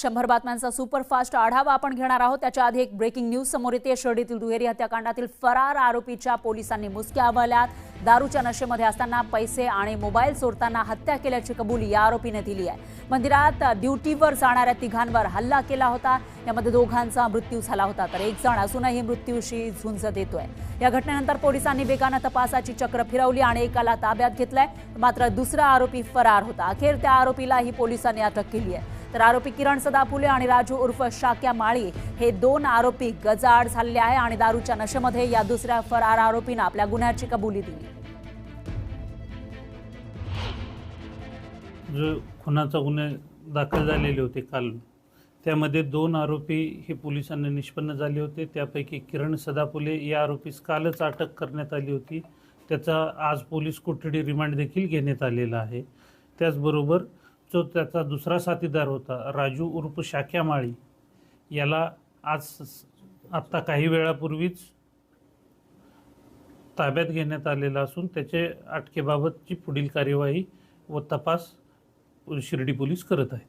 शंभर बातम्यांचा सुपरफास्ट आढावा आपण घेणार आहोत. त्याच्या आधी एक ब्रेकिंग न्यूज समोर येते. शिर्डीतील दुहेरी हत्याकांडातील फरार आरोपीच्या पोलिसांनी मुसक्या अवल्यात दारूच्या नशेमध्ये असताना पैसे आणि मोबाईल चोरताना हत्या केल्याची कबुली या आरोपीने दिली आहे. मंदिरात ड्युटीवर जाणाऱ्या तिघांवर हल्ला केला होता. यामध्ये दोघांचा मृत्यू झाला होता तर एक जण अजूनही मृत्यूशी झुंज देतोय. या घटनेनंतर पोलिसांनी वेगानं तपासाची चक्र फिरवली आणि एकाला ताब्यात घेतलाय. मात्र दुसरा आरोपी फरार होता. अखेर त्या आरोपीलाही पोलिसांनी अटक केली आहे. तर आरोपी किरण सदाफुले आणि राजू उर्फ शाक्या माळी हे दोन आरोपी गजाआड झालेले आहे आणि दारूच्या नशेमध्ये या दुसऱ्या फरार आरोपीनं आपल्या गुन्ह्याची कबुली दिली. जो खुनाचा गुन्हे दाखल झालेले होते काल त्यामध्ये दोन आरोपी हे पोलिसांना निष्पन्न झाले होते. त्यापैकी किरण सदापुले या आरोपीस कालच अटक करण्यात आली होती. त्याचा आज पोलीस कोठडी रिमांड देखील घेण्यात आलेला आहे. त्याचबरोबर जो त्याचा दुसरा साथीदार होता राजू उर्फ शाक्या माळी याला आज आत्ता काही वेळापूर्वीच ताब्यात घेण्यात आलेला असून त्याचे अटकेबाबतची पुढील कार्यवाही व तपास शिर्डी पोलीस करत आहेत.